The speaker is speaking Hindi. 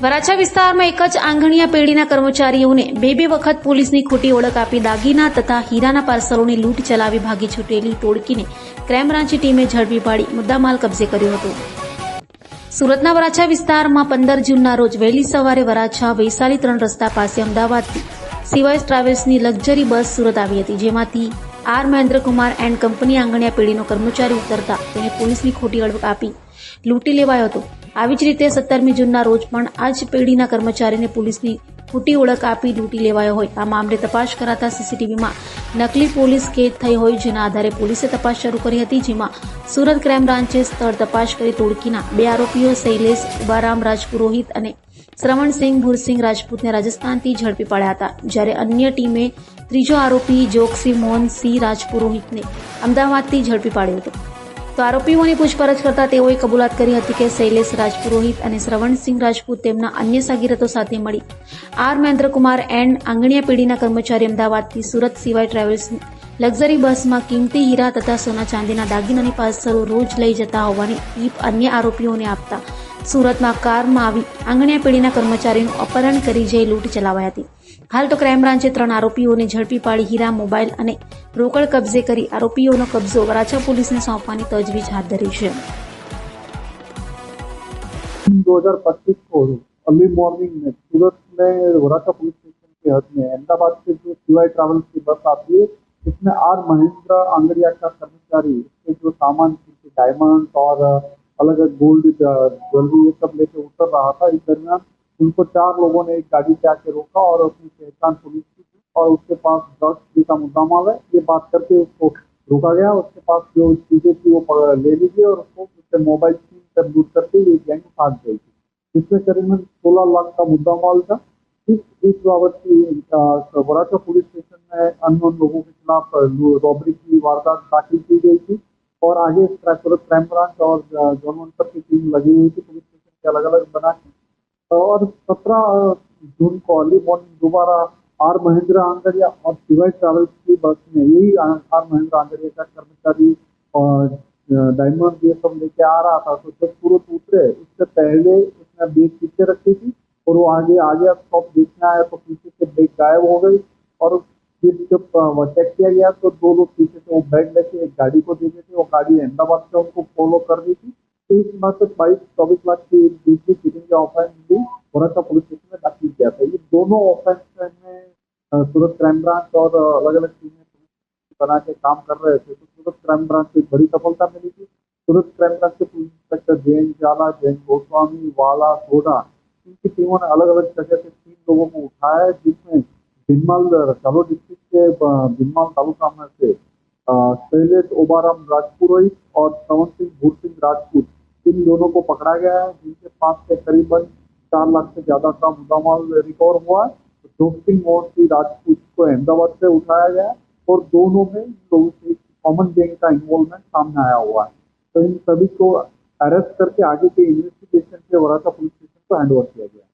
વરાછા વિસ્તારમાં એક જ આંગણિયા પેઢીના કર્મચારીઓને બે બે વખત પોલીસની ખોટી ઓળખ આપી દાગીના તથા હીરાના પાર્સલોની લૂંટ ચલાવી ભાગી છૂટેલી ટોળકીને ક્રાઇમ ટીમે ઝડપી પાડી મુદ્દામાલ કબજે કર્યો હતો. સુરતના વરાછા વિસ્તારમાં પંદર જૂનના રોજ વહેલી સવારે વરાછા વૈશાલી ત્રણ રસ્તા પાસે અમદાવાદથી સિવાય ટ્રાવેલ્સની લક્ઝરી બસ સુરત આવી હતી, જેમાંથી આર મહેન્દ્રકુમાર એન્ડ કંપની આંગણિયા પેઢીનો કર્મચારી ઉતરતા તેને પોલીસની ખોટી ઓળખ આપી લૂંટી લેવાયો હતો. આવી જ રીતે સત્તરમી જૂનના રોજ પણ આ જ પેઢીના કર્મચારીને પોલીસની ખોટી ઓળખ આપી લૂંટી લેવાયો હોય. આ મામલે તપાસ કરાતા સીસીટીવીમાં નકલી પોલીસ કેદ થઈ હોય જેના આધારે પોલીસે તપાસ શરૂ કરી હતી, જેમાં સુરત ક્રાઇમ બ્રાન્ચે સ્થળ તપાસ કરી તોડકીના બે આરોપીઓ શૈલેષ ઉબારામ રાજપુરોહિત અને શ્રવણસિંહ ભુરસિંહ રાજપૂતને રાજસ્થાનથી ઝડપી પાડ્યા હતા. જ્યારે અન્ય ટીમે ત્રીજો આરોપી જોગસી મોહન સિંહ રાજપુરોહિતને અમદાવાદથી ઝડપી પાડ્યો હતો. તો આરોપીઓની પૂછપરછ કરતા તેઓએ કબૂલાત કરી હતી કે શૈલેષ રાજપુરોહિત અને શ્રવણસિંહ રાજપૂત તેમના અન્ય સાગીરતો સાથે મળી. આર મહેન્દ્રકુમાર એન્ડ આંગણીયા પેઢીના કર્મચારી અમદાવાદથી સુરત સિવાય ટ્રાવેલ્સ લક્ઝરી બસમાં કિંમતી હીરા તથા સોના ચાંદીના દાગીનાની પાર્સલો રોજ લઈ જતા હોવાની ટીપ અન્ય આરોપીઓને આપતા સુરતમાં કારમાં આવી આંગણીયા પેઢીના કર્મચારીનું અપહરણ કરી જઈ લૂંટ ચલાવાઈ હતી હાલ તો ક્રાઇમ બ્રાન્ચે ત્રણ આરોપીઓને ઝડપી પાડી હીરા મોબાઈલ અને રોકડ કબજે કરી આરોપીઓનો કબજો વરાછા પોલીસને સોંપવાની તજવીજ હાથ ધરી છે 2025 को अर्ली मॉर्निंग में सूरत में वराछा पुलिस स्टेशन के हद में अहमदाबाद से जो सीवाई ट्रैवल्स की बस आती है इसमें आर महेंद्र आंगड़िया का कर्मचारी इसके जो सामान जैसे डायमंड और अलग अलग गोल्ड ज्वेलरी ये सब लेके उतर रहा था। इस दरमियान उनको चार लोगों ने एक गाड़ी से आके रोका और अपनी पहचान पुलिस की और उसके पास ड्रग्स का मुद्दा माल है। ये बात करके उसको रोका गया। उसके पास जो चीज़ें थी वो पकड़- ले लीजिए और उसको उससे मोबाइल छीन कर लूट करके ये गैंग भाग गई थी। इसमें करीबन सोलह लाख का मुद्दा माल था। इस इस बाबत की वराछा पुलिस स्टेशन में अननोन लोगों के खिलाफ रॉबरी की वारदात दाखिल की गई थी। और आगे इस पर क्राइम ब्रांच और अ, जौनवंतर की टीम लगी हुई थी पुलिस स्टेशन के अलग अलग बना के। और सत्रह जून को अर्ली मॉर्निंग दोबारा आर महेंद्र आंगड़िया और शिवाय ट्रैवल्स की बस में यही आर महेंद्र आंगड़िया का कर्मचारी और डायमंड ये सब लेके आ रहा था। तो जब सूरत उतरे उससे पहले उसने बैग पीछे रखी थी और वो आगे आ गया स्टॉप देखने आया तो पीछे से बैग गायब हो गई और फिर जब चेक किया गया तो दो लोग पीछे से वो बैग लेके एक गाड़ी को दे देते, वो गाड़ी अहमदाबाद से उनको फॉलो कर रही थी। तो इस बात से बाईस, चौबीस लाख की दूसरी चीटिंग का ऑफेंस भी वराछा पुलिस स्टेशन में दाखिल किया था। ये दोनों ऑफेंस में सूरत क्राइम ब्रांच और अलग अलग टीमें बना के काम कर रहे थे। तो सूरत क्राइम ब्रांच को एक बड़ी सफलता मिली थी। सूरत क्राइम ब्रांच के पुलिस इंस्पेक्टर जैन जाला जैन गोस्वामी, वाला, सोडा, इनकी टीमों ने अलग अलग जगह से तीन लोगों को उठाया, जिसमें भिनमाल जालोर डिस्ट्रिक्ट के भिनमाल तालुका से शैलेश ओबाराम राजपुरोहित और श्रवण सिंह, भूर सिंह राजपूत। इन दोनों को पकड़ा गया है, जिनके पास से करीबन चार लाख से ज़्यादा का मुद्दामाल रिकवर हुआ है। जोग सिंह मोहन सिंह राजपूत को अहमदाबाद से उठाया गया और दोनों में लोगों से कॉमन गैंग का इन्वॉल्वमेंट सामने आया हुआ है। तो इन सभी को अरेस्ट करके आगे के इन्वेस्टिगेशन के वराछा पुलिस स्टेशन को हैंड किया गया